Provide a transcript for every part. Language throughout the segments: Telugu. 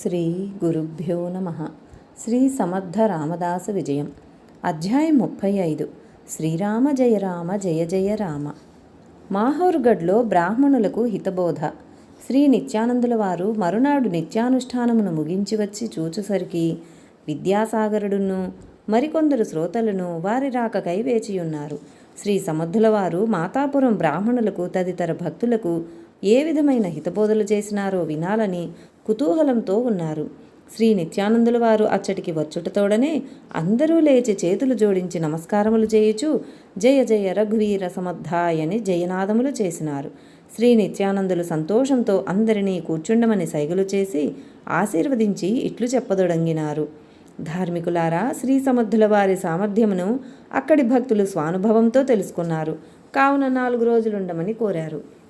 శ్రీ గురుభ్యో నమ. శ్రీ సమర్థ రామదాస విజయం. అధ్యాయం ముప్పై ఐదు శ్రీరామ జయ రామ జయ జయ రామ. మాహోర్గఢ్లో బ్రాహ్మణులకు హితబోధ. శ్రీ నిత్యానందుల వారు మరునాడు నిత్యానుష్ఠానమును ముగించి వచ్చి చూచుసరికి విద్యాసాగరుడును మరికొందరు శ్రోతలను వారి రాకకై వేచియున్నారు శ్రీ సమర్థుల వారు మాతాపురం బ్రాహ్మణులకు తదితర భక్తులకు ఏ విధమైన హితబోధలు చేసినారో వినాలని కుతూహలంతో ఉన్నారు. శ్రీ నిత్యానందుల వారు అచ్చటికి వచ్చుటతోడనే అందరూ లేచి చేతులు జోడించి నమస్కారములు చేయుచు జయ జయ రఘువీర సమర్థాయని జయనాదములు చేసినారు. శ్రీ నిత్యానందులు సంతోషంతో అందరినీ కూర్చుండమని సైగలు చేసి ఆశీర్వదించి ఇట్లు చెప్పదొడంగినారు. ధార్మికులారా శ్రీ సమర్థుల వారి సామర్థ్యమును అక్కడి భక్తులు స్వానుభవంతో తెలుసుకున్నారు. కావున నాలుగు రోజులుండమని కోరారు.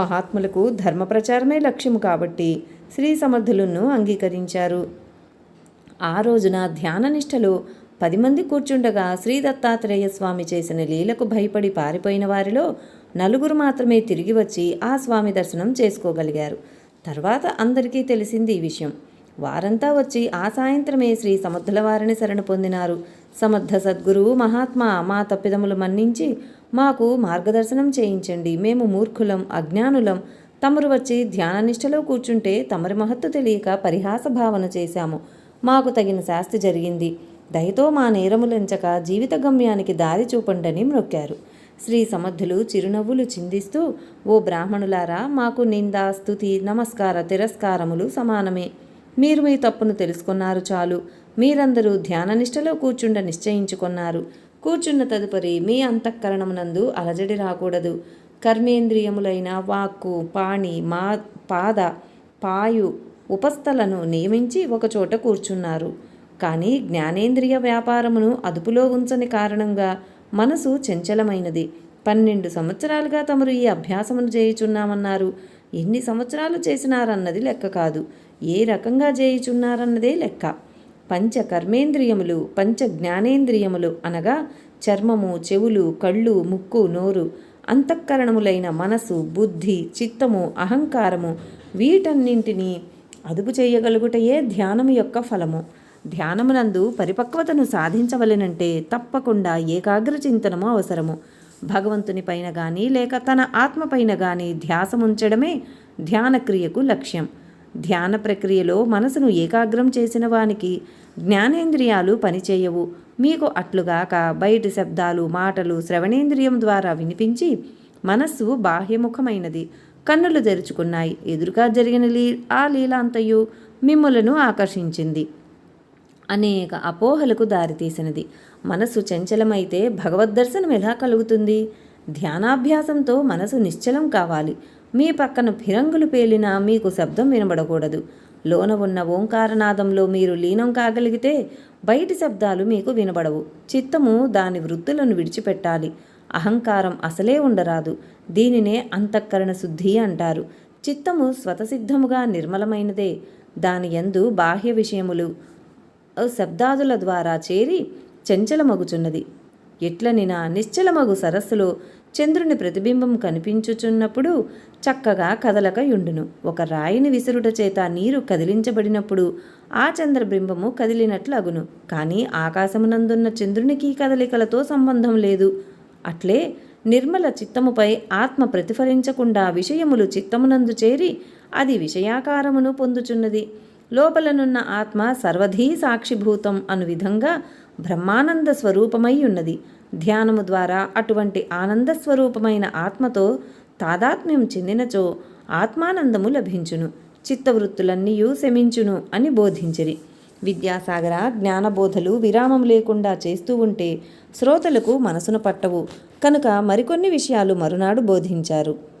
మహాత్ములకు ధర్మ ప్రచారమే లక్ష్యము కాబట్టి శ్రీ సమర్థులను అంగీకరించారు. ఆ రోజున ధ్యాననిష్టలో పది మంది కూర్చుండగా శ్రీ దత్తాత్రేయ స్వామి చేసిన లీలకు భయపడి పారిపోయిన వారిలో నలుగురు మాత్రమే తిరిగి వచ్చి ఆ స్వామి దర్శనం చేసుకోగలిగారు. తర్వాత అందరికీ తెలిసింది ఈ విషయం. వారంతా వచ్చి ఆ సాయంత్రమే శ్రీ సమర్థుల వారిని శరణ పొందినారు. సమర్థ సద్గురువు మహాత్మా మా తప్పిదములు మన్నించి మాకు మార్గదర్శనం చేయించండి. మేము మూర్ఖులం అజ్ఞానులం. తమరు వచ్చి ధ్యాననిష్టలో కూర్చుంటే తమరి మహత్తు తెలియక పరిహాస భావన చేశాము. మాకు తగిన శాస్తి జరిగింది. దయతో మా నేరములెంచక జీవిత గమ్యానికి దారి చూపండని మ్రొక్కారు. శ్రీ సమర్థులు చిరునవ్వులు చిందిస్తూ ఓ బ్రాహ్మణులారా మాకు నింద స్థుతి నమస్కార తిరస్కారములు సమానమే. మీరు మీ తప్పును తెలుసుకున్నారు చాలు. మీరందరూ ధ్యాననిష్టలో కూర్చుండ నిశ్చయించుకున్నారు. కూర్చున్న తదుపరి మీ అంతఃకరణమునందు అలజడి రాకూడదు. కర్మేంద్రియములైన వాక్కు పాణి మా పాద పాయు ఉపస్థలను నియమించి ఒకచోట కూర్చున్నారు. కానీ జ్ఞానేంద్రియ వ్యాపారమును అదుపులో ఉంచని కారణంగా మనసు చంచలమైనది. పన్నెండు సంవత్సరాలుగా తమరు ఈ అభ్యాసమును చేయుచున్నామన్నారు ఎన్ని సంవత్సరాలు చేసినారన్నది లెక్క కాదు. ఏ రకంగా చేయుచున్నారన్నదే లెక్క. పంచ కర్మేంద్రియములు పంచ జ్ఞానేంద్రియములు అనగా చర్మము చెవులు కళ్ళు ముక్కు నోరు అంతఃకరణములైన మనసు బుద్ధి చిత్తము అహంకారము వీటన్నింటినీ అదుపు చేయగలుగుటయే ధ్యానము యొక్క ఫలము. ధ్యానమునందు పరిపక్వతను సాధించవలెనంటే తప్పకుండా ఏకాగ్ర చింతనము అవసరము. భగవంతుని పైన కానీ లేక తన ఆత్మపైన కానీ ధ్యాసముంచడమే ధ్యానక్రియకు లక్ష్యం. ధ్యాన ప్రక్రియలో మనసును ఏకాగ్రం చేసిన వానికి జ్ఞానేంద్రియాలు పనిచేయవు. మీకు అట్లుగాక బయటి శబ్దాలు మాటలు శ్రవణేంద్రియం ద్వారా వినిపించి మనస్సు బాహ్యముఖమైనది. కన్నులు తెరుచుకున్నాయి. ఎదురుగా జరిగిన లీ ఆ లీలాంతయు మిమ్ములను ఆకర్షించింది. అనేక అపోహలకు దారితీసినది. మనసు చంచలమైతే భగవద్దర్శనం ఎలా కలుగుతుంది? ధ్యానాభ్యాసంతో మనసు నిశ్చలం కావాలి. మీ పక్కన ఫిరంగులు పేలినా మీకు శబ్దం వినబడకూడదు. లోన ఉన్న ఓంకారనాదంలో మీరు లీనం కాగలిగితే బయటి శబ్దాలు మీకు వినబడవు. చిత్తము దాని వృత్తులను విడిచిపెట్టాలి. అహంకారం అసలే ఉండరాదు. దీనినే అంతఃకరణ శుద్ధి అంటారు. చిత్తము స్వతసిద్ధముగా నిర్మలమైనదే. దాని యందు బాహ్య విషయములు శబ్దాదుల ద్వారా చేరి చంచలమగుచున్నది. ఎట్లనినా నిశ్చలమగు సరస్సులో చంద్రుని ప్రతిబింబం కనిపించుచున్నప్పుడు చక్కగా కదలకయుండును. ఒక రాయిని విసురుట చేత నీరు కదిలించబడినప్పుడు ఆ చంద్రబింబము కదిలినట్లు అగును కానీ ఆకాశమునందున్న చంద్రునికి కదలికలతో సంబంధం లేదు. అట్లే నిర్మల చిత్తముపై ఆత్మ ప్రతిఫలించకుండా విషయములు చిత్తమునందు చేరి అది విషయాకారమును పొందుచున్నది. లోపలనున్న ఆత్మ సర్వధీ సాక్షిభూతం అను విధంగా బ్రహ్మానంద స్వరూపమై ఉన్నది. ధ్యానము ద్వారా అటువంటి ఆనంద స్వరూపమైన ఆత్మతో తాదాత్మ్యం చెందినచో ఆత్మానందము లభించును. చిత్తవృత్తులన్నీయు శమించును అని బోధించిరి. విద్యాసాగర జ్ఞానబోధలు విరామం లేకుండా చేస్తూ ఉంటే శ్రోతలకు మనసును పట్టవు. కనుక మరికొన్ని విషయాలు మరునాడు బోధించారు.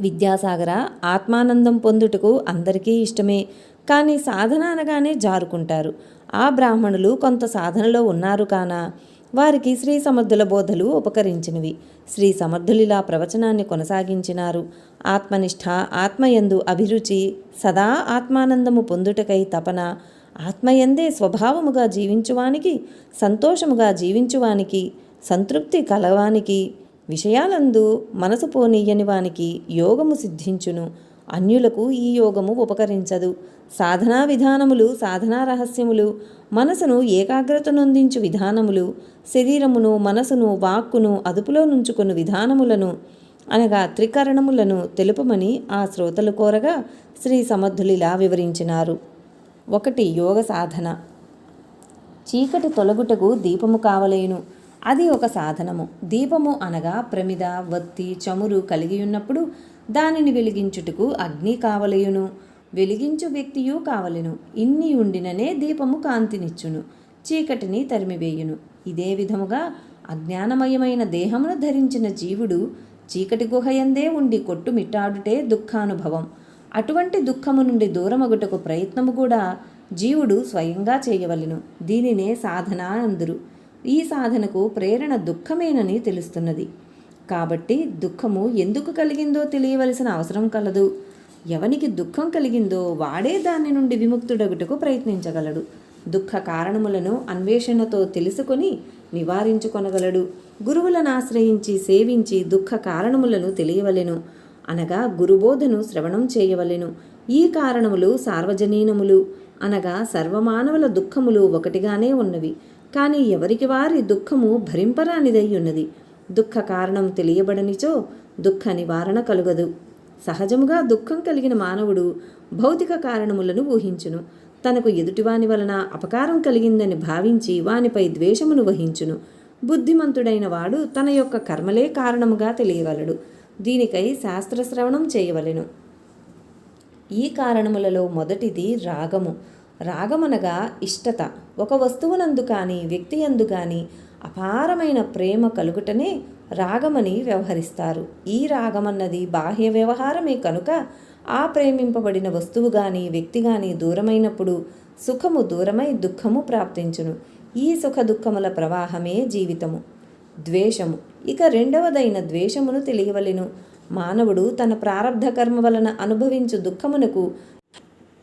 విద్యాసాగర ఆత్మానందం పొందుటకు అందరికీ ఇష్టమే. కానీ సాధన అనగానే జారుకుంటారు. ఆ బ్రాహ్మణులు కొంత సాధనలో ఉన్నారు కానా? వారికి శ్రీ సమర్థుల బోధలు ఉపకరించినవి. శ్రీ సమర్థులిలా ప్రవచనాన్ని కొనసాగించినారు. ఆత్మనిష్ట ఆత్మయందు అభిరుచి సదా ఆత్మానందము పొందుటకై తపన ఆత్మయందే స్వభావముగా జీవించువానికి సంతోషముగా జీవించువానికి సంతృప్తి కలవానికి విషయాలందు మనసు పోనీయని వానికి యోగము సిద్ధించును. అన్యులకు ఈ యోగము ఉపకరించదు. సాధనా విధానములు సాధనా రహస్యములు మనసును ఏకాగ్రత నొందించు విధానములు శరీరమును మనసును వాక్కును అదుపులో నుంచుకుని విధానములను అనగా త్రికరణములను తెలుపమని ఆ శ్రోతలు కోరగా శ్రీ సమర్థులిలా వివరించినారు. ఒకటి యోగ సాధన. చీకటి తొలగుటకు దీపము కావలేను. అది ఒక సాధనము. దీపము అనగా ప్రమిద వత్తి చమురు కలిగి ఉన్నప్పుడు దానిని వెలిగించుటకు అగ్ని కావలయును. వెలిగించు వ్యక్తియు కావలెను. ఇన్ని ఉండిననే దీపము కాంతినిచ్చును. చీకటిని తరిమివేయును. ఇదే విధముగా అజ్ఞానమయమైన దేహమును ధరించిన జీవుడు చీకటి గుహయందే ఉండి కొట్టుమిట్టాడుటే దుఃఖానుభవం. అటువంటి దుఃఖము నుండి దూరమగుటకు ప్రయత్నము కూడా జీవుడు స్వయంగా చేయవలెను. దీనినే సాధన అందురు. ఈ సాధనకు ప్రేరణ దుఃఖమేనని తెలుస్తున్నది. కాబట్టి దుఃఖము ఎందుకు కలిగిందో తెలియవలసిన అవసరం కలదు. ఎవనికి దుఃఖం కలిగిందో వాడే దాని నుండి విముక్తుడగుటకు ప్రయత్నించగలడు. దుఃఖ కారణములను అన్వేషణతో తెలుసుకొని నివారించుకొనగలడు. గురువులను ఆశ్రయించి సేవించి దుఃఖ కారణములను తెలియవలెను. అనగా గురుబోధను శ్రవణం చేయవలెను. ఈ కారణములు సార్వజనీనములు. అనగా సర్వమానవుల దుఃఖములు ఒకటిగానే ఉన్నవి. కానీ ఎవరికి వారి దుఃఖము భరింపరానిదై ఉన్నది దుఃఖ కారణం తెలియబడనిచో దుఃఖ నివారణ కలుగదు. సహజముగా దుఃఖం కలిగిన మానవుడు భౌతిక కారణములను ఊహించును. తనకు ఎదుటివాని వలన అపకారం కలిగిందని భావించి వానిపై ద్వేషమును వహించును. బుద్ధిమంతుడైన వాడు తన యొక్క కర్మలే కారణముగా తెలియగలడు దీనికై శాస్త్రశ్రవణం చేయవలెను. ఈ కారణములలో మొదటిది రాగము. రాగమనగా ఇష్టత. ఒక వస్తువునందు కానీ వ్యక్తి యందు కానీ అపారమైన ప్రేమ కలుగుటనే రాగమని వ్యవహరిస్తారు. ఈ రాగమన్నది బాహ్య వ్యవహారమే కనుక ఆ ప్రేమింపబడిన వస్తువు కానీ వ్యక్తి కానీ దూరమైనప్పుడు సుఖము దూరమై దుఃఖము ప్రాప్తించును. ఈ సుఖ దుఃఖముల ప్రవాహమే జీవితము. ద్వేషము. ఇక రెండవదైన ద్వేషమును తెలియవలెను. మానవుడు తన ప్రారబ్ధ కర్మ వలన అనుభవించు దుఃఖమునకు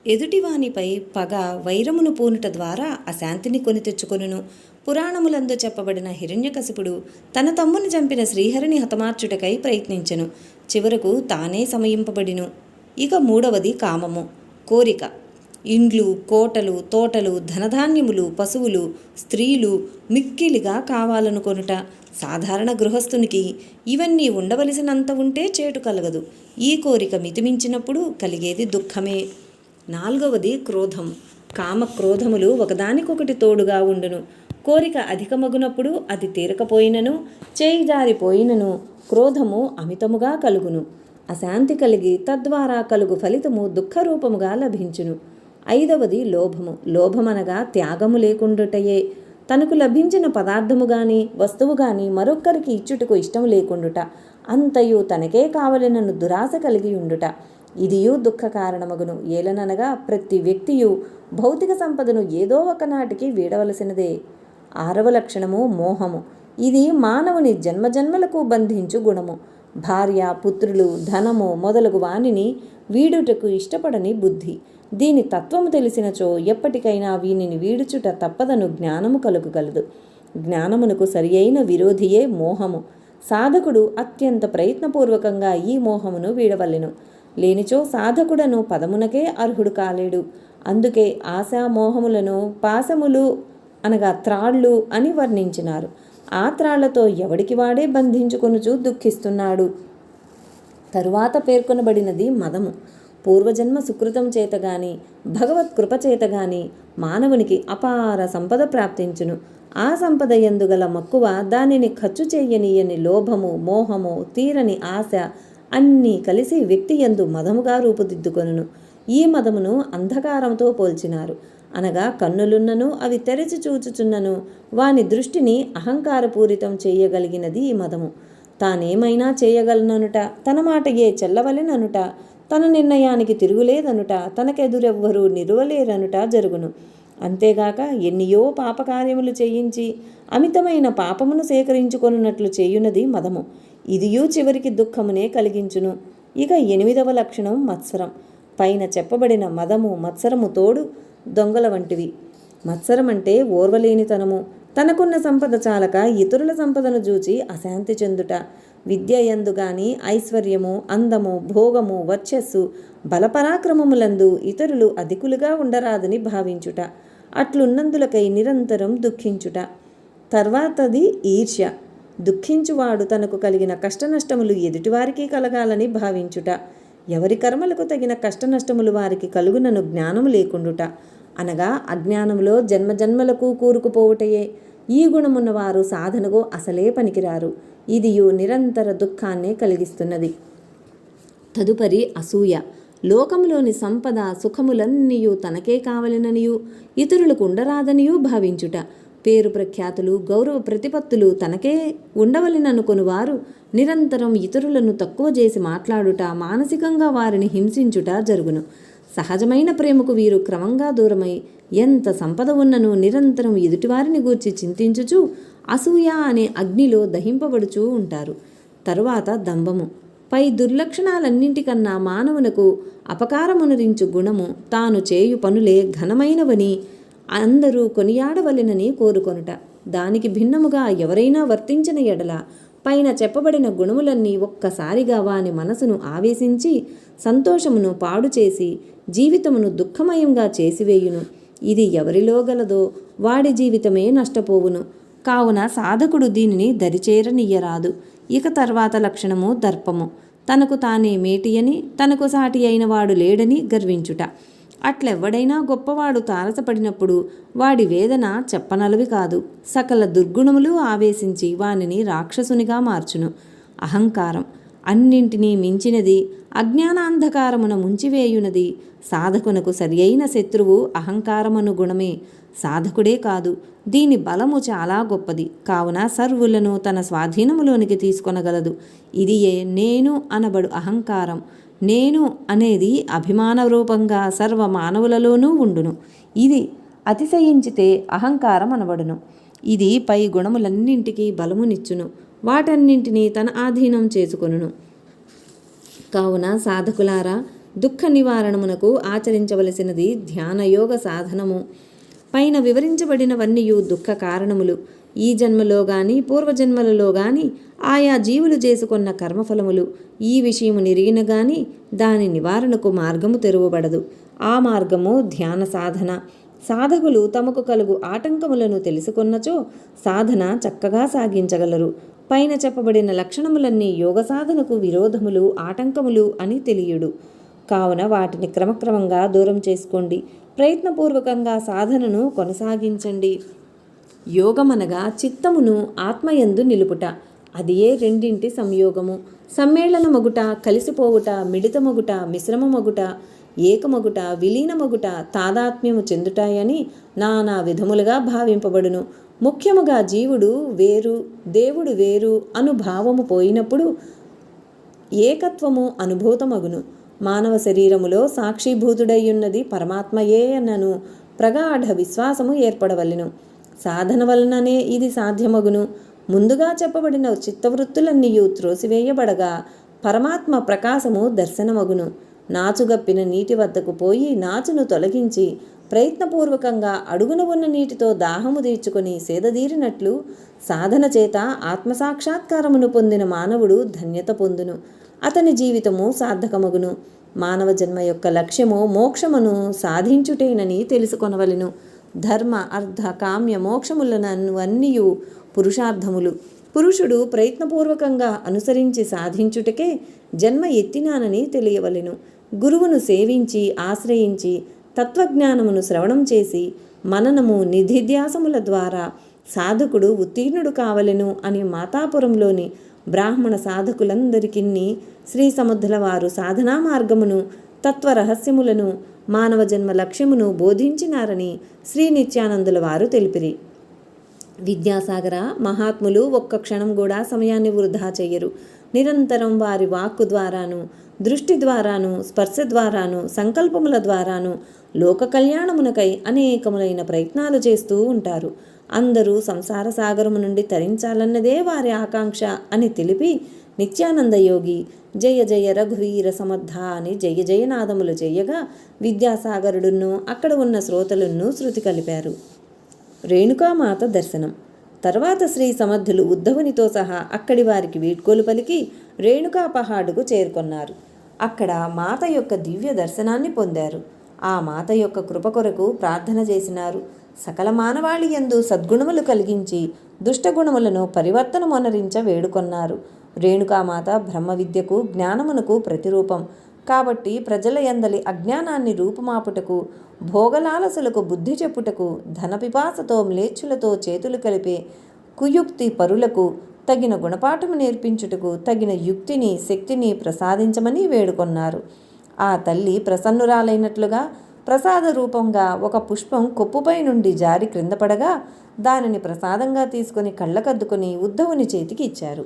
ఎదుటివానిపై పగ వైరమును పూనుట ద్వారా అశాంతిని కొని తెచ్చుకొనును. పురాణములందు చెప్పబడిన హిరణ్యకశిపుడు తన తమ్ముని చంపిన శ్రీహరిని హతమార్చుటకై ప్రయత్నించెను. చివరకు తానే సమయింపబడిను. ఇక మూడవది కామము. కోరిక. ఇండ్లు కోటలు తోటలు ధనధాన్యములు పశువులు స్త్రీలు మిక్కిలిగా కావాలనుకొనుట. సాధారణ గృహస్థునికి ఇవన్నీ ఉండవలసినంత ఉంటే చేటు కలగదు. ఈ కోరిక మితిమించినప్పుడు కలిగేది దుఃఖమే. నాలుగవది క్రోధం. కామ క్రోధములు ఒకదానికొకటి తోడుగా ఉండును. కోరిక అధికమగునప్పుడు అది తీరకపోయినను చేయి జారిపోయినను క్రోధము అమితముగా కలుగును. అశాంతి కలిగి తద్వారా కలుగు ఫలితము దుఃఖరూపముగా లభించును. ఐదవది లోభము. లోభమనగా త్యాగము లేకుండుటయే. తనకు లభించిన పదార్థము గాని వస్తువు గాని మరొక్కరికి ఇచ్చుటకు ఇష్టం లేకుండుట. అంతయు తనకే కావలనను దురాశ కలిగి ఉండుట. ఇదియు దుఃఖ కారణమగును ఏలననగా ప్రతి వ్యక్తియు భౌతిక సంపదను ఏదో ఒకనాటికి వీడవలసినదే. ఆరవ లక్షణము మోహము. ఇది మానవుని జన్మజన్మలకు బంధించు గుణము. భార్య పుత్రులు ధనము మొదలగు వానిని వీడుటకు ఇష్టపడని బుద్ధి. దీని తత్వము తెలిసినచో ఎప్పటికైనా వీనిని వీడుచుట తప్పదను జ్ఞానము కలుగుగలదు. జ్ఞానమునకు సరి అయిన విరోధియే మోహము. సాధకుడు అత్యంత ప్రయత్నపూర్వకంగా ఈ మోహమును వీడవలెను. లేనిచో సాధకుడను పదమునకే అర్హుడు కాలేడు. అందుకే ఆశా మోహములను పాశములు అనగా త్రాళ్ళు అని వర్ణించినారు. ఆ త్రాళ్ళతో ఎవడికి వాడే బంధించుకొనుచు దుఃఖిస్తున్నాడు. తరువాత పేర్కొనబడినది మదము. పూర్వజన్మ సుకృతం చేత గాని భగవత్ కృప చేత గాని మానవునికి అపార సంపద ప్రాప్తించును. ఆ సంపద ఎందుగల మక్కువ దానిని ఖర్చు చేయనీయని లోభము మోహము తీరని ఆశ అన్నీ కలిసి వ్యక్తి ఎందు మదముగా రూపుదిద్దుకొనును. ఈ మదమును అంధకారంతో పోల్చినారు. అనగా కన్నులున్నను అవి తెరచి చూచుచున్నను. వాని దృష్టిని అహంకారపూరితం చేయగలిగినది ఈ మదము. తానేమైనా చేయగలననుట తన మాట ఏ చెల్లవలెననుట తన నిర్ణయానికి తిరుగులేదనుట తనకెదురెవ్వరూ నిలువలేరనుట జరుగును. అంతేగాక ఎన్నియో పాపకార్యములు చేయించి అమితమైన పాపమును సేకరించుకొనున్నట్లు చేయునది మదము. ఇదియూ చివరికి దుఃఖమునే కలిగించును. ఇక ఎనిమిదవ లక్షణం మత్సరం. పైన చెప్పబడిన మదము మత్సరము తోడు దొంగల వంటివి. మత్సరం అంటే ఓర్వలేనితనము. తనకున్న సంపద చాలక ఇతరుల సంపదను చూచి అశాంతి చెందుట. విద్య ఎందు గాని ఐశ్వర్యము అందము భోగము వర్చస్సు బలపరాక్రమములందు ఇతరులు అధికులుగా ఉండరాదని భావించుట. అట్లున్నందులకై నిరంతరం దుఃఖించుట. తర్వాతది ఈర్ష్య. దుఃఖించువాడు తనకు కలిగిన కష్టనష్టములు ఎదుటివారికి కలగాలని భావించుట. ఎవరి కర్మలకు తగిన కష్టనష్టములు వారికి కలుగునను జ్ఞానము లేకుండుట. అనగా అజ్ఞానములో జన్మజన్మలకు కూరుకుపోవుటయే. ఈ గుణమున్న వారు సాధనకు అసలే పనికిరారు. ఇదియు నిరంతర దుఃఖాన్నే కలిగిస్తున్నది. తదుపరి అసూయ. లోకంలోని సంపద సుఖములన్నీయు తనకే కావలననియు ఇతరులకు ఉండరాదనియూ భావించుట. పేరు ప్రఖ్యాతులు గౌరవ ప్రతిపత్తులు తనకే ఉండవలెననుకొని వారు నిరంతరం ఇతరులను తక్కువ చేసి మాట్లాడుట మానసికంగా వారిని హింసించుట జరుగును. సహజమైన ప్రేమకు వీరు క్రమంగా దూరమై ఎంత సంపద ఉన్నను నిరంతరం ఎదుటివారిని గూర్చి చింతించుచు అసూయ అనే అగ్నిలో దహింపబడుచూ ఉంటారు. తరువాత దంభము. పై దుర్లక్షణాలన్నింటికన్నా మానవునకు అపకారమునరించు గుణము తాను చేయు పనులే ఘనమైనవని అందరూ కొనియాడవలెనని కోరుకొనుట. దానికి భిన్నముగా ఎవరైనా వర్తించిన ఎడల పైన చెప్పబడిన గుణములన్నీ ఒక్కసారిగా వాని మనసును ఆవేశించి సంతోషమును పాడు చేసి జీవితమును దుఃఖమయంగా చేసివేయును. ఇది ఎవరిలో గలదో వాడి జీవితమే నష్టపోవును. కావున సాధకుడు దీనిని దరిచేరనియ్యరాదు. ఇక తర్వాత లక్షణము దర్పము. తనకు తానే మేటియని తనకు సాటి అయిన వాడు లేడని గర్వించుట. అట్లెవ్వడైనా గొప్పవాడు తారసపడినప్పుడు వాడి వేదన చెప్పనలవి కాదు. సకల దుర్గుణములు ఆవేశించి వానిని రాక్షసునిగా మార్చును. అహంకారం అన్నింటినీ మించినది అజ్ఞానాంధకారమున ముంచివేయునది. సాధకునకు సరియైన శత్రువు అహంకారమను గుణమే. సాధకుడే కాదు దీని బలము చాలా గొప్పది. కావున సర్వులను తన స్వాధీనములోనికి తీసుకొనగలదు. ఇది ఏ నేను అనబడు అహంకారం. నేను అనేది అభిమాన రూపంగా సర్వ మానవులలోనూ ఉండును. ఇది అతిశయించితే అహంకారం అనబడును. ఇది పై గుణములన్నింటికీ బలమునిచ్చును. వాటన్నింటినీ తన ఆధీనం చేసుకొనును. కావున సాధకులారా దుఃఖ నివారణమునకు ఆచరించవలసినది ధ్యానయోగ సాధనము. పైన వివరించబడినవన్నీయు దుఃఖ కారణములు. ఈ జన్మలో గాని పూర్వజన్మలలో గాని ఆయా జీవులు చేసుకున్న కర్మఫలములు ఈ విషయము నిరిగిన గాని దాని నివారణకు మార్గము తెరువబడదు. ఆ మార్గము ధ్యాన సాధన. సాధకులు తమకు కలుగు ఆటంకములను తెలుసుకున్నచో సాధన చక్కగా సాగించగలరు. పైన చెప్పబడిన లక్షణములన్నీ యోగ సాధనకు విరోధములు ఆటంకములు అని తెలియడు. కావున వాటిని క్రమక్రమంగా దూరం చేసుకోండి. ప్రయత్నపూర్వకంగా సాధనను కొనసాగించండి. యోగమనగా చిత్తమును ఆత్మయందు నిలుపుట. అది ఏ రెండింటి సంయోగము. సమ్మేళనమగుట కలిసిపోవుట మిడితమగుట మిశ్రమమగుట ఏకమగుట విలీనమగుట తాదాత్మ్యము చెందుటాయని నానా విధములుగా భావింపబడును. ముఖ్యముగా జీవుడు వేరు దేవుడు వేరు అనుభావము పోయినప్పుడు ఏకత్వము అనుభూతమగును. మానవ శరీరములో సాక్షిభూతుడయ్యున్నది పరమాత్మయే అన్నను ప్రగాఢ విశ్వాసము ఏర్పడవలెను. సాధన వలననే ఇది సాధ్యమగును. ముందుగా చెప్పబడిన చిత్తవృత్తులన్నీయు త్రోసివేయబడగా పరమాత్మ ప్రకాశము దర్శనమగును. నాచుగప్పిన నీటి వద్దకు పోయి నాచును తొలగించి ప్రయత్నపూర్వకంగా అడుగున ఉన్న నీటితో దాహము తీర్చుకొని సేదదీరినట్లు సాధన చేత ఆత్మసాక్షాత్కారమును పొందిన మానవుడు ధన్యత పొందును. అతని జీవితము సార్థకమగును. మానవ జన్మ యొక్క లక్ష్యము మోక్షమును సాధించుటేనని తెలుసుకొనవలెను. ధర్మ అర్థ కామ్య మోక్షములనన్నీయు పురుషార్థములు. పురుషుడు ప్రయత్నపూర్వకంగా అనుసరించి సాధించుటకే జన్మ ఎత్తినానని తెలియవలెను. గురువును సేవించి ఆశ్రయించి తత్వజ్ఞానమును శ్రవణం చేసి మననము నిధిధ్యాసముల ద్వారా సాధకుడు ఉత్తీర్ణుడు కావలెను అని మాతాపురంలోని బ్రాహ్మణ సాధకులందరికీ శ్రీ సముద్రుల వారు సాధనా మార్గమును తత్వరహస్యములను మానవ జన్మ లక్ష్యమును బోధించినారని శ్రీ నిత్యానందుల వారు తెలిపిరి. విద్యాసాగర మహాత్ములు ఒక్క క్షణం కూడా సమయాన్ని వృధా చేయరు నిరంతరం వారి వాక్కు ద్వారాను దృష్టి ద్వారాను స్పర్శ ద్వారాను సంకల్పముల ద్వారాను లోక కళ్యాణమునకై అనేకములైన ప్రయత్నాలు చేస్తూ ఉంటారు. అందరూ సంసార సాగరము నుండి తరించాలన్నదే వారి ఆకాంక్ష అని తెలిపి నిత్యానందయోగి జయ జయ రఘువీర సమర్థ అని జయ జయనాదములు చేయగా విద్యాసాగరుడును అక్కడ ఉన్న శ్రోతలను శృతి కలిపారు. రేణుకామాత దర్శనం. తర్వాత శ్రీ సమర్థులు ఉద్ధవునితో సహా అక్కడి వారికి వీడ్కోలు పలికి రేణుకా పహాడుకు చేరుకొన్నారు. అక్కడ మాత యొక్క దివ్య దర్శనాన్ని పొందారు. ఆ మాత యొక్క కృప కొరకు ప్రార్థన చేసినారు. సకల మానవాళి యందు సద్గుణములు కలిగించి దుష్టగుణములను పరివర్తనమొనరించ వేడుకొన్నారు. రేణుకామాత బ్రహ్మ విద్యకు జ్ఞానమునకు ప్రతిరూపం. కాబట్టి ప్రజల ఎందలి అజ్ఞానాన్ని రూపుమాపుటకు భోగలాలసులకు బుద్ధి చెప్పుటకు ధనపిపాసతో మ్లేచ్చులతో చేతులు కలిపే కుయుక్తి పరులకు తగిన గుణపాఠము నేర్పించుటకు తగిన యుక్తిని శక్తిని ప్రసాదించమని వేడుకొన్నారు. ఆ తల్లి ప్రసన్నురాలైనట్లుగా ప్రసాద రూపంగా ఒక పుష్పం కొప్పుపై నుండి జారి క్రింద పడగా దానిని ప్రసాదంగా తీసుకొని కళ్ళకద్దుకొని ఉద్ధవుని చేతికి ఇచ్చారు.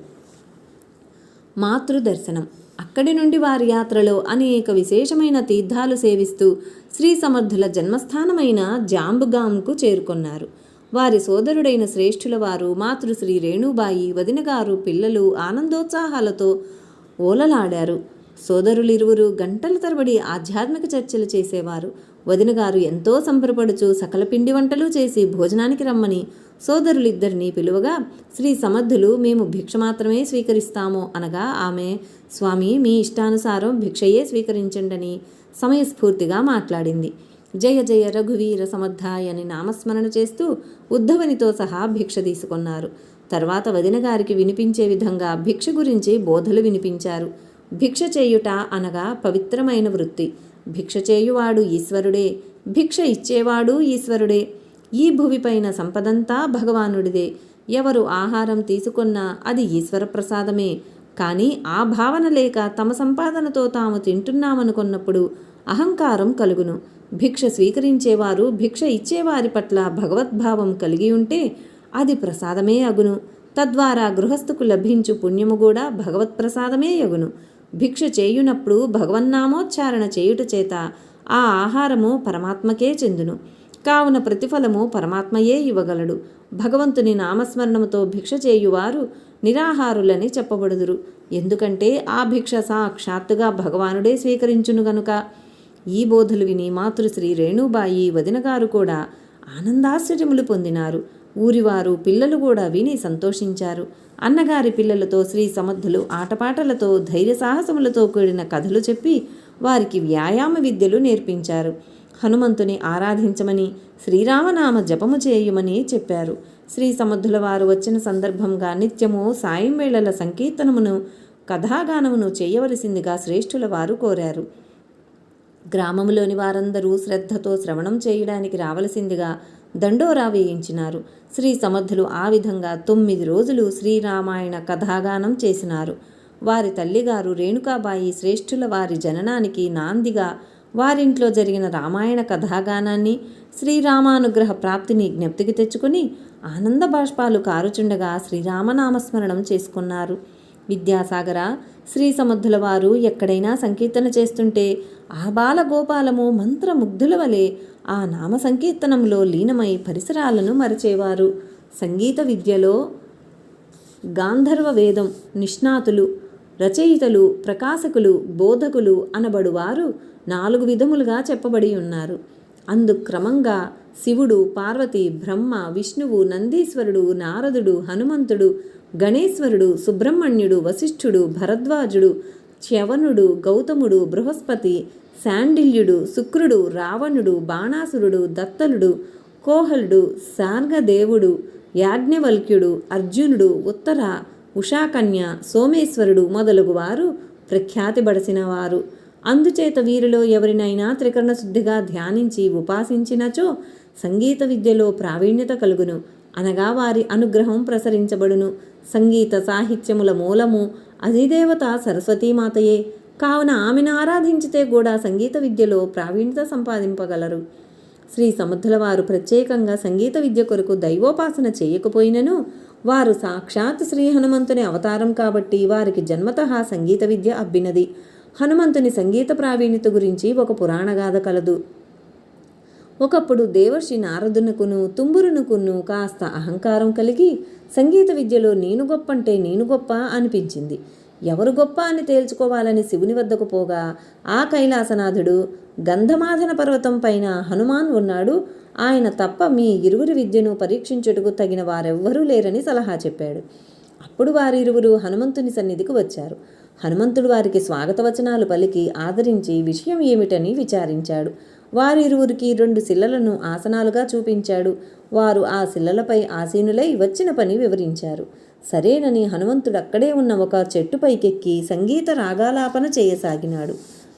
మాతృదర్శనం. అక్కడి నుండి వారి యాత్రలో అనేక విశేషమైన తీర్థాలు సేవిస్తూ శ్రీ సమర్థుల జన్మస్థానమైన జాంబుగాంకు చేరుకున్నారు. వారి సోదరుడైన శ్రేష్ఠుల వారు మాతృశ్రీ రేణుబాయి వదినగారు పిల్లలు ఆనందోత్సాహాలతో ఓలలాడారు. సోదరులిరువురు గంటల తరబడి ఆధ్యాత్మిక చర్చలు చేసేవారు. వదినగారు ఎంతో సంబరపడుచు సకల పిండి వంటలు చేసి భోజనానికి రమ్మని సోదరులిద్దరినీ పిలువగా శ్రీ సమర్థులు మేము భిక్ష మాత్రమే స్వీకరిస్తాము అనగా ఆమె స్వామి మీ ఇష్టానుసారం భిక్షయే స్వీకరించండని సమయస్ఫూర్తిగా మాట్లాడింది. జయ జయ రఘువీర సమర్థాయ అని నామస్మరణ చేస్తూ ఉద్ధవునితో సహా భిక్ష తీసుకున్నారు. తర్వాత వదిన గారికి వినిపించే విధంగా భిక్ష గురించి బోధలు వినిపించారు. భిక్ష చేయుట అనగా పవిత్రమైన వృత్తి. భిక్ష చేయువాడు ఈశ్వరుడే. భిక్ష ఇచ్చేవాడు ఈశ్వరుడే. ఈ భువిపైన సంపదంతా భగవానుడిదే. ఎవరు ఆహారం తీసుకున్నా అది ఈశ్వర ప్రసాదమే కానీ ఆ భావన లేక తమ సంపాదనతో తాము తింటున్నామనుకున్నప్పుడు అహంకారం కలుగును. భిక్ష స్వీకరించేవారు భిక్ష ఇచ్చేవారి పట్ల భగవద్భావం కలిగి ఉంటే అది ప్రసాదమే అగును. తద్వారా గృహస్థుకు లభించు పుణ్యము కూడా భగవత్ప్రసాదమే అగును. భిక్ష చేయునప్పుడు భగవన్నామోచ్చారణ చేయుట చేత ఆ ఆహారము పరమాత్మకే చెందును. కావున ప్రతిఫలము పరమాత్మయే ఇవ్వగలడు. భగవంతుని నామస్మరణముతో భిక్ష చేయువారు నిరాహారులని చెప్పబడుదురు. ఎందుకంటే ఆ భిక్ష సాక్షాత్తుగా భగవానుడే స్వీకరించును గనుక. ఈ బోధలు విని మాతృశ్రీ రేణుబాయి వదినగారు కూడా ఆనందాశ్చర్యములు పొందినారు. ఊరివారు పిల్లలు కూడా విని సంతోషించారు. అన్నగారి పిల్లలతో శ్రీ సమర్థులు ఆటపాటలతో ధైర్య సాహసములతో కూడిన కథలు చెప్పి వారికి వ్యాయామ విద్యలు నేర్పించారు. హనుమంతుని ఆరాధించమని శ్రీరామనామ జపము చేయుమని చెప్పారు. శ్రీ సమర్థుల వారు వచ్చిన సందర్భంగా నిత్యము సాయం వేళల సంకీర్తనమును కథాగానమును చేయవలసిందిగా శ్రేష్ఠుల వారు కోరారు. గ్రామములోని వారందరూ శ్రద్ధతో శ్రవణం చేయడానికి రావలసిందిగా దండోరా వేయించినారు. శ్రీ సమర్థులు ఆ విధంగా తొమ్మిది రోజులు శ్రీరామాయణ కథాగానం చేసినారు. వారి తల్లిగారు రేణుకాబాయి శ్రేష్ఠుల వారి జననానికి నాందిగా వారింట్లో జరిగిన రామాయణ కథాగానాన్ని శ్రీరామానుగ్రహ ప్రాప్తిని జ్ఞప్తికి తెచ్చుకుని ఆనంద బాష్పాలు కారుచుండగా శ్రీరామనామస్మరణం చేసుకున్నారు. విద్యాసాగర శ్రీ సముద్రుల వారు ఎక్కడైనా సంకీర్తన చేస్తుంటే ఆ బాలగోపాలము మంత్రముగ్ధుల వలె ఆ నామ సంకీర్తనంలో లీనమై పరిసరాలను మరచేవారు. సంగీత విద్యలో గాంధర్వ వేదం నిష్ణాతులు రచయితలు ప్రకాశకులు బోధకులు అనబడువారు నాలుగు విధములుగా చెప్పబడి ఉన్నారు. అందు క్రమంగా శివుడు పార్వతి బ్రహ్మ విష్ణువు నందీశ్వరుడు నారదుడు హనుమంతుడు గణేశ్వరుడు సుబ్రహ్మణ్యుడు వశిష్ఠుడు భరద్వాజుడు చ్యవనుడు గౌతముడు బృహస్పతి శాండిల్యుడు శుక్రుడు రావణుడు బాణాసురుడు దత్తలుడు కోహలుడు శార్గదేవుడు యాజ్ఞవల్క్యుడు అర్జునుడు ఉత్తర ఉషాకన్య సోమేశ్వరుడు మొదలగు వారు ప్రఖ్యాతిబడసిన వారు. అందుచేత వీరిలో ఎవరినైనా త్రికరణ శుద్ధిగా ధ్యానించి ఉపాసించినచో సంగీత విద్యలో ప్రావీణ్యత కలుగును. అనగా వారి అనుగ్రహం ప్రసరించబడును. సంగీత సాహిత్యముల మూలము అధిదేవత సరస్వతీమాతయే. కావున ఆమెను ఆరాధించితే కూడా సంగీత విద్యలో ప్రావీణ్యత సంపాదింపగలరు. శ్రీ సముద్రుల వారు ప్రత్యేకంగా సంగీత విద్య కొరకు దైవోపాసన చేయకపోయినను వారు సాక్షాత్ శ్రీ హనుమంతుని అవతారం కాబట్టి వారికి జన్మతః సంగీత విద్య అబ్బినది. హనుమంతుని సంగీత ప్రావీణ్యత గురించి ఒక పురాణగాథ కలదు. ఒకప్పుడు దేవర్షి నారదునకును తుంబురునుకును కాస్త అహంకారం కలిగి సంగీత విద్యలో నేను గొప్ప అంటే నేను గొప్ప అనిపించింది. ఎవరు గొప్ప అని తేల్చుకోవాలని శివుని వద్దకు పోగా ఆ కైలాసనాథుడు గంధమాధన పర్వతం పైన హనుమాన్ ఉన్నాడు. ఆయన తప్ప మీ ఇరువురి విద్యను పరీక్షించుటకు తగిన వారెవ్వరూ లేరని సలహా చెప్పాడు. అప్పుడు వారిరువురు హనుమంతుని సన్నిధికి వచ్చారు. హనుమంతుడు వారికి స్వాగత వచనాలు పలికి ఆదరించి విషయం ఏమిటని విచారించాడు. వారిరువురికి రెండు శిల్లలను ఆసనాలుగా చూపించాడు. వారు ఆ శిల్లలపై ఆసీనులై వచ్చిన పని వివరించారు. సరేనని హనుమంతుడు అక్కడే ఉన్న ఒక చెట్టు పైకెక్కి సంగీత రాగాలాపన చేయసాగినాడు.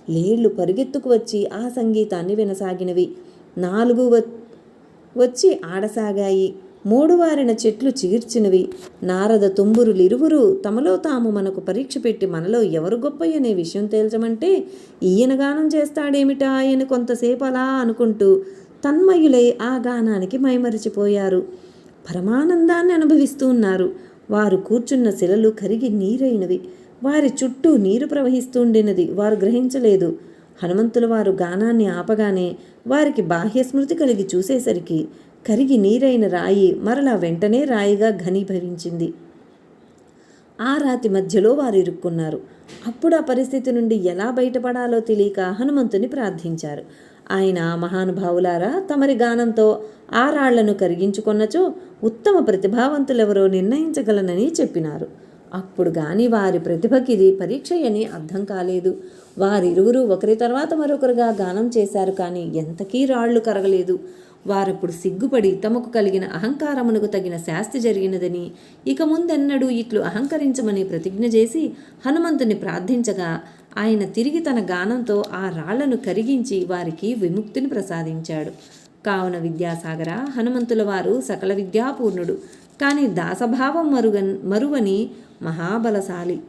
లేళ్ళు పరుగెత్తుకు వచ్చి ఆ సంగీతాన్ని వినసాగినవి. నాలుగు వచ్చి ఆడసాగాయి. మూడువారిన చెట్లు చీర్చినవి. నారద తుంబురులిరువురు తమలో తాము మనకు పరీక్ష పెట్టి మనలో ఎవరు గొప్పయనే విషయం తేల్చమంటే ఈయన గానం చేస్తాడేమిటా ఆయన కొంతసేపు అలా అనుకుంటూ తన్మయులై ఆ గానానికి మైమరిచిపోయారు. పరమానందాన్ని అనుభవిస్తూ ఉన్నారు. వారు కూర్చున్న శిలలు కరిగి నీరైనవి. వారి చుట్టూ నీరు ప్రవహిస్తుండినది వారు గ్రహించలేదు. హనుమంతుల వారు గానాన్ని ఆపగానే వారికి బాహ్య స్మృతి కలిగి చూసేసరికి కరిగి నీరైన రాయి మరలా వెంటనే రాయిగా ఘనీభవించింది. ఆ రాతి మధ్యలో వారు ఇరుక్కున్నారు. అప్పుడు ఆ పరిస్థితి నుండి ఎలా బయటపడాలో తెలియక హనుమంతుని ప్రార్థించారు. ఆయన మహానుభావులారా తమరి గానంతో ఆ రాళ్ళను కరిగించుకొన్నచో ఉత్తమ ప్రతిభావంతులెవరో నిర్ణయించగలనని చెప్పినారు. అప్పుడు గాని వారి ప్రతిభకిది పరీక్షయని పరీక్ష అని అర్థం కాలేదు. వారిరువురు ఒకరి తర్వాత మరొకరుగా గానం చేశారు కానీ ఎంతకీ రాళ్ళు కరగలేదు. వారప్పుడు సిగ్గుపడి తమకు కలిగిన అహంకారమునకు తగిన శాస్తి జరిగినదని ఇక ముందెన్నడూ ఇట్లు అహంకరించమని ప్రతిజ్ఞ చేసి హనుమంతుని ప్రార్థించగా ఆయన తిరిగి తన గానంతో ఆ రాళ్ళను కరిగించి వారికి విముక్తిని ప్రసాదించాడు. కావున విద్యాసాగర హనుమంతుల వారు సకల విద్యాపూర్ణుడు కానీ దాసభావం మరుగన్ మరువని మహాబలశాలి.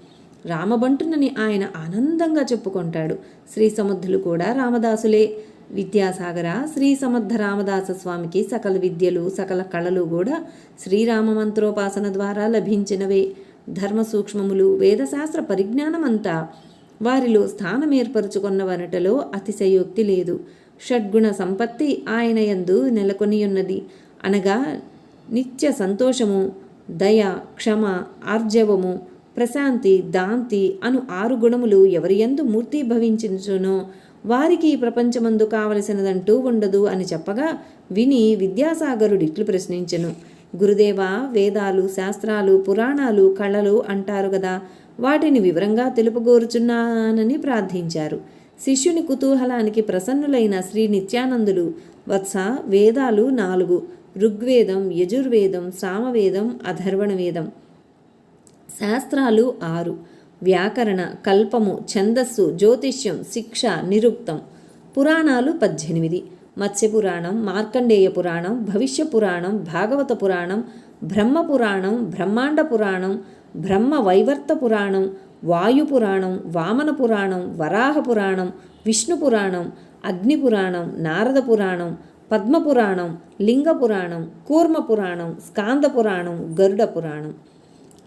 రామబంటునని ఆయన ఆనందంగా చెప్పుకుంటాడు. శ్రీ సముద్రులు కూడా రామదాసులే. విద్యాసాగర శ్రీ సమర్థ రామదాస స్వామికి సకల విద్యలు సకల కళలు కూడా శ్రీరామ మంత్రోపాసన ద్వారా లభించినవే. ధర్మ సూక్ష్మములు వేదశాస్త్ర పరిజ్ఞానమంతా వారిలో స్థానం ఏర్పరచుకున్న వనటలో అతిశయోక్తి లేదు. షడ్గుణ సంపత్తి ఆయన యందు నెలకొనియున్నది. అనగా నిత్య సంతోషము దయ క్షమ ఆర్జవము ప్రశాంతి దాంతి అను ఆరు గుణములు ఎవరి యందు మూర్తిభవించునో వారికి ఈ ప్రపంచమందు కావలసినదంటూ ఉండదు అని చెప్పగా విని విద్యాసాగరుడు ఇట్లు ప్రశ్నించెను. గురుదేవా వేదాలు శాస్త్రాలు పురాణాలు కళలు అంటారు కదా వాటిని వివరంగా తెలుపగోరుచున్నానని ప్రార్థించారు. శిష్యుని కుతూహలానికి ప్రసన్నులైన శ్రీ నిత్యానందులు వత్స వేదాలు నాలుగు ఋగ్వేదం యజుర్వేదం సామవేదం అధర్వణ వేదం శాస్త్రాలు ఆరు. వ్యాకరణ కల్పము ఛందస్సు జ్యోతిష్యం శిక్ష నిరుక్తం. పురాణాలు పద్దెనిమిది. మత్స్యపురాణం మార్కండేయ పురాణం భవిష్య పురాణం భాగవత పురాణం బ్రహ్మపురాణం బ్రహ్మాండ పురాణం బ్రహ్మ వైవర్త పురాణం వాయు పురాణం వామన పురాణం వరాహ పురాణం విష్ణు పురాణం అగ్నిపురాణం నారద పురాణం పద్మపురాణం లింగపురాణం కూర్మ పురాణం స్కాంద పురాణం గరుడ పురాణం.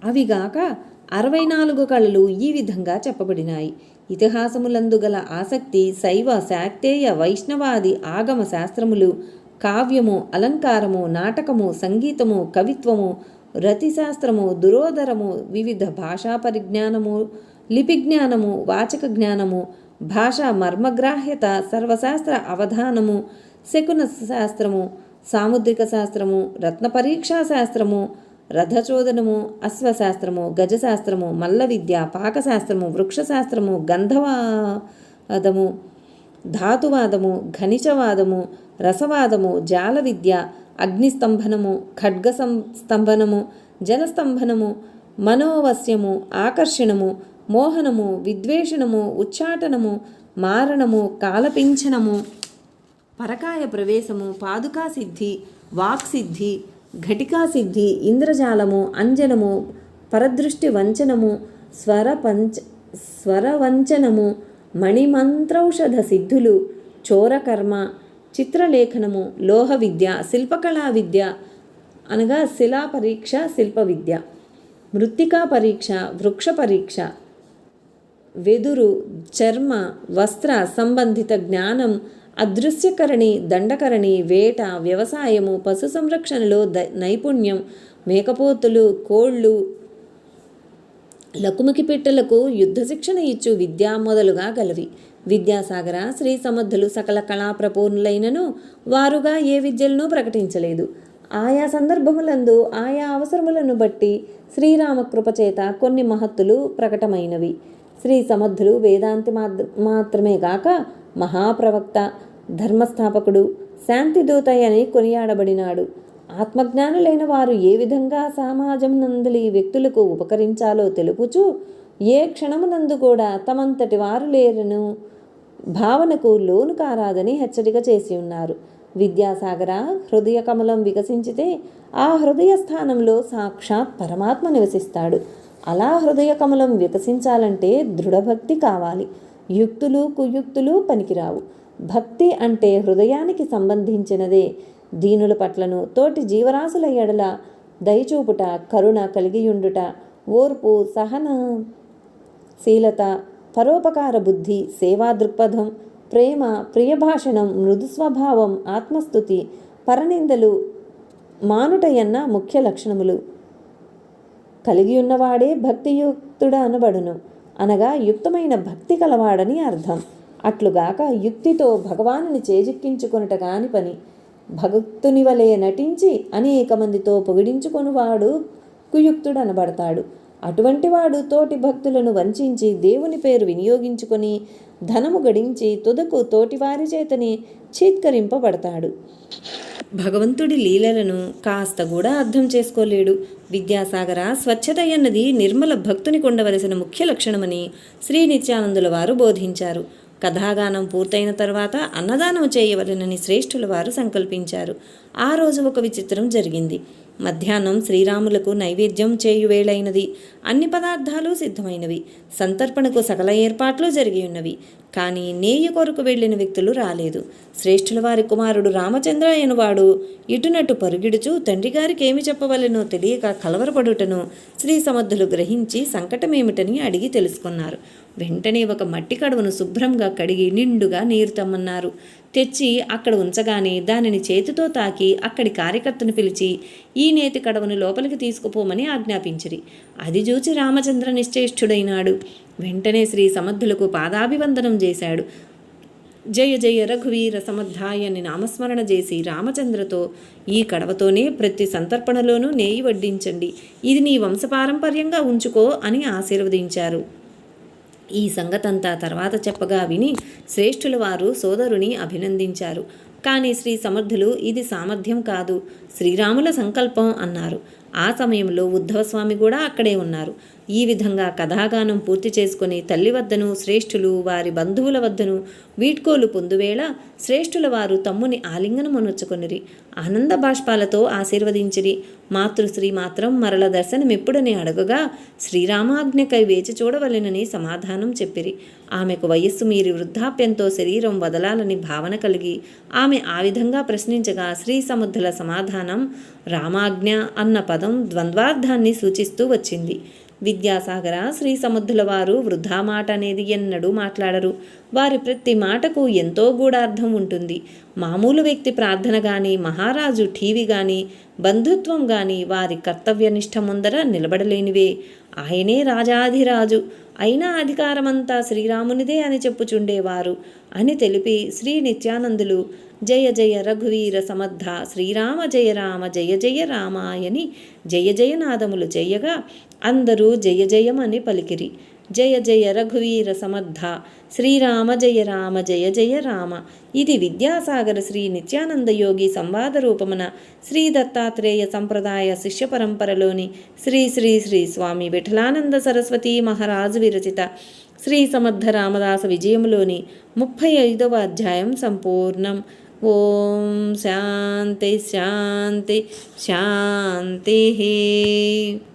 అవిగాక అరవై నాలుగు కళలు ఈ విధంగా చెప్పబడినాయి. ఇతిహాసములందు గల ఆసక్తి శైవ శాక్తేయ వైష్ణవాది ఆగమ శాస్త్రములు కావ్యము అలంకారము నాటకము సంగీతము కవిత్వము రతిశాస్త్రము దురోదరము వివిధ భాషా పరిజ్ఞానము లిపి జ్ఞానము వాచక జ్ఞానము భాషా మర్మగ్రాహ్యత సర్వశాస్త్ర అవధానము శకున శాస్త్రము సాముద్రిక శాస్త్రము రత్న పరీక్షా శాస్త్రము రథచోదనము అశ్వశాస్త్రము గజశాస్త్రము మల్ల విద్య పాకశాస్త్రము వృక్షశాస్త్రము గంధవాదము ధాతువాదము ఖనిజవాదము రసవాదము జాల విద్య అగ్నిస్తంభనము ఖడ్గ సం- స్తంభనము జలస్తంభనము మనోవశ్యము ఆకర్షణము మోహనము విద్వేషణము ఉచ్చాటనము మారణము కాలపింఛనము పరకాయ ప్రవేశము పాదుకా సిద్ధి వాక్సిద్ధి ఘటికా సిద్ధి ఇంద్రజాలము అంజనము పరదృష్టి వంచనము స్వర పంచ స్వరవంచనము మణిమంత్రౌషధ సిద్ధులు చోరకర్మ చిత్రలేఖనము లోహ విద్య శిల్పకళా విద్య అనగా శిలా పరీక్ష శిల్ప విద్య మృత్తికా పరీక్ష వృక్ష పరీక్ష వెదురు చర్మ వస్త్ర సంబంధిత జ్ఞానం అదృశ్యకరణి దండకరణి వేట వ్యవసాయము పశు సంరక్షణలో ద నైపుణ్యం మేకపోతులు కోళ్ళు లకుముకి పిట్టలకు యుద్ధ శిక్షణ ఇచ్చు విద్య మొదలుగా గలవి. విద్యాసాగర శ్రీ సమర్థులు సకల కళా ప్రపూర్ణులైనను వారుగా ఏ విద్యలను ప్రకటించలేదు. ఆయా సందర్భములందు ఆయా అవసరములను బట్టి శ్రీరామకృపచేత కొన్ని మహత్తులు ప్రకటమైనవి. శ్రీ సమర్థులు వేదాంతి మాత్రమే కాక మహాప్రవక్త ధర్మస్థాపకుడు శాంతిదూత అని కొనియాడబడినాడు. ఆత్మజ్ఞానులైన వారు ఏ విధంగా సమాజం నందలి వ్యక్తులకు ఉపకరించాలో తెలుపుచు ఏ క్షణమునందు కూడా తమంతటి వారు లేరను భావనకు లోను కారాదని హెచ్చరిక చేసి ఉన్నారు. విద్యాసాగర హృదయ కమలం వికసించితే ఆ హృదయ స్థానంలో సాక్షాత్ పరమాత్మ నివసిస్తాడు. అలా హృదయ కమలం వికసించాలంటే దృఢభక్తి కావాలి. యుక్తులు కుయుక్తులు పనికిరావు. భక్తి అంటే హృదయానికి సంబంధించినదే. దీనుల పట్లను తోటి జీవరాశుల ఎడల దయచూపుట కరుణ కలిగియుండుట ఓర్పు సహన శీలత పరోపకార బుద్ధి సేవా దృక్పథం ప్రేమ ప్రియభాషణం మృదు స్వభావం ఆత్మస్థుతి పరనిందలు మానుటయన్న ముఖ్య లక్షణములు. కలిగి ఉన్నవాడే భక్తియుక్తుడ అనబడును అనగా యుక్తమైన భక్తి కలవాడని అర్థం. అట్లుగాక యుక్తితో భగవానుని చేజిక్కించుకొనుట కాని పని. భక్తుని వలె నటించి అనేక మందితో పొగిడించుకొనువాడు కుయుక్తుడు అనబడతాడు అటువంటి వాడు తోటి భక్తులను వంచి దేవుని పేరు వినియోగించుకొని ధనము గడించి తుదకు తోటివారి చేతని చీత్కరింపబడతాడు. భగవంతుడి లీలలను కాస్త కూడా అర్థం చేసుకోలేడు. విద్యాసాగర స్వచ్ఛత అన్నది నిర్మల భక్తుని కొండవలసిన ముఖ్య లక్షణమని శ్రీ నిత్యానందుల వారు బోధించారు. కథాగానం పూర్తయిన తర్వాత అన్నదానం చేయవలనని శ్రేష్ఠుల వారు సంకల్పించారు. ఆ రోజు ఒక విచిత్రం జరిగింది. మధ్యాహ్నం శ్రీరాములకు నైవేద్యం చేయువేళైనది. అన్ని పదార్థాలు సిద్ధమైనవి. సంతర్పణకు సకల ఏర్పాట్లు జరిగి ఉన్నవి కానీ నేయ కొరకు వెళ్ళిన వ్యక్తులు రాలేదు. శ్రేష్ఠుల వారి కుమారుడు రామచంద్ర వాడు ఇటునటు పరుగిడుచు తండ్రి గారికి ఏమి చెప్పవలెనో తెలియక కలవరపడుటను శ్రీ సమర్థులు గ్రహించి సంకటమేమిటని అడిగి తెలుసుకున్నారు. వెంటనే ఒక మట్టి కడువను శుభ్రంగా కడిగి నిండుగా నీరు తమ్మన్నారు తెచ్చి అక్కడ ఉంచగానే దానిని చేతితో తాకి అక్కడి కార్యకర్తను పిలిచి ఈ నేతి కడవను లోపలికి తీసుకుపోమని ఆజ్ఞాపించిరి. అది చూచి రామచంద్ర నిశ్చేష్ఠుడైనాడు వెంటనే శ్రీ సమర్థులకు పాదాభివందనం చేశాడు. జయ జయ రఘువీర సమర్థాయని నామస్మరణ చేసి రామచంద్రతో ఈ కడవతోనే ప్రతి సంతర్పణలోనూ నేయి వడ్డించండి. ఇది నీ వంశపారంపర్యంగా ఉంచుకో అని ఆశీర్వదించారు. ఈ సంగతంతా తర్వాత చెప్పగా విని శ్రేష్ఠుల వారు సోదరుని అభినందించారు. కానీ శ్రీ సమర్థులు ఇది సామర్థ్యం కాదు. శ్రీరాముల సంకల్పం అన్నారు. ఆ సమయంలో ఉద్ధవస్వామి కూడా అక్కడే ఉన్నారు. ఈ విధంగా కథాగానం పూర్తి చేసుకుని తల్లి వద్దను శ్రేష్ఠులు వారి బంధువుల వద్దను వీడ్కోలు పొందువేళ శ్రేష్ఠుల వారు తమ్ముని ఆలింగనమునొచ్చుకొనిరి. ఆనంద బాష్పాలతో ఆశీర్వదించిరి. మాతృశ్రీ మాత్రం మరల దర్శనమెప్పుడని అడగగా శ్రీరామాజ్ఞకై వేచి చూడవలెనని సమాధానం చెప్పిరి. ఆమెకు వయస్సు మీరి వృద్ధాప్యంతో శరీరం వదలాలని భావన కలిగి ఆమె ఆ విధంగా ప్రశ్నించగా శ్రీ సముద్రుల సమాధానం రామాజ్ఞ అన్న పదం ద్వంద్వార్థాన్ని సూచిస్తూ వచ్చింది. విద్యాసాగర శ్రీ సముద్రుల వారు వృధా మాట అనేది ఎన్నడూ మాట్లాడరు. వారి ప్రతి మాటకు ఎంతో గూఢార్థం ఉంటుంది. మామూలు వ్యక్తి ప్రార్థన కానీ మహారాజు టీవీ కానీ బంధుత్వం కానీ వారి కర్తవ్యనిష్ట ముందర నిలబడలేనివే. ఆయనే రాజాధిరాజు. అయినా అధికారమంతా శ్రీరామునిదే అని చెప్పుచుండేవారు. అని తెలిపి శ్రీ నిత్యానందులు జయ జయ రఘువీర సమర్థ శ్రీరామ జయ రామ జయ జయ రామాయని జయ జయనాదములు చేయగా అందరూ జయ జయమని పలికిరి. జయ జయ రఘువీర సమర్థ. శ్రీరామ జయ రామ జయ జయ రామ. ఇది విద్యాసాగర శ్రీ నిత్యానంద యోగి సంవాద రూపమున శ్రీ దత్తాత్రేయ సంప్రదాయ శిష్య పరంపరలోని శ్రీ శ్రీ శ్రీ స్వామి విఠలానంద సరస్వతి మహారాజు విరచిత శ్రీ సమర్థ రామదాస విజయములోని ముప్పై ఐదవ అధ్యాయం సంపూర్ణం. ఓం శాంతి శాంతి శాంతి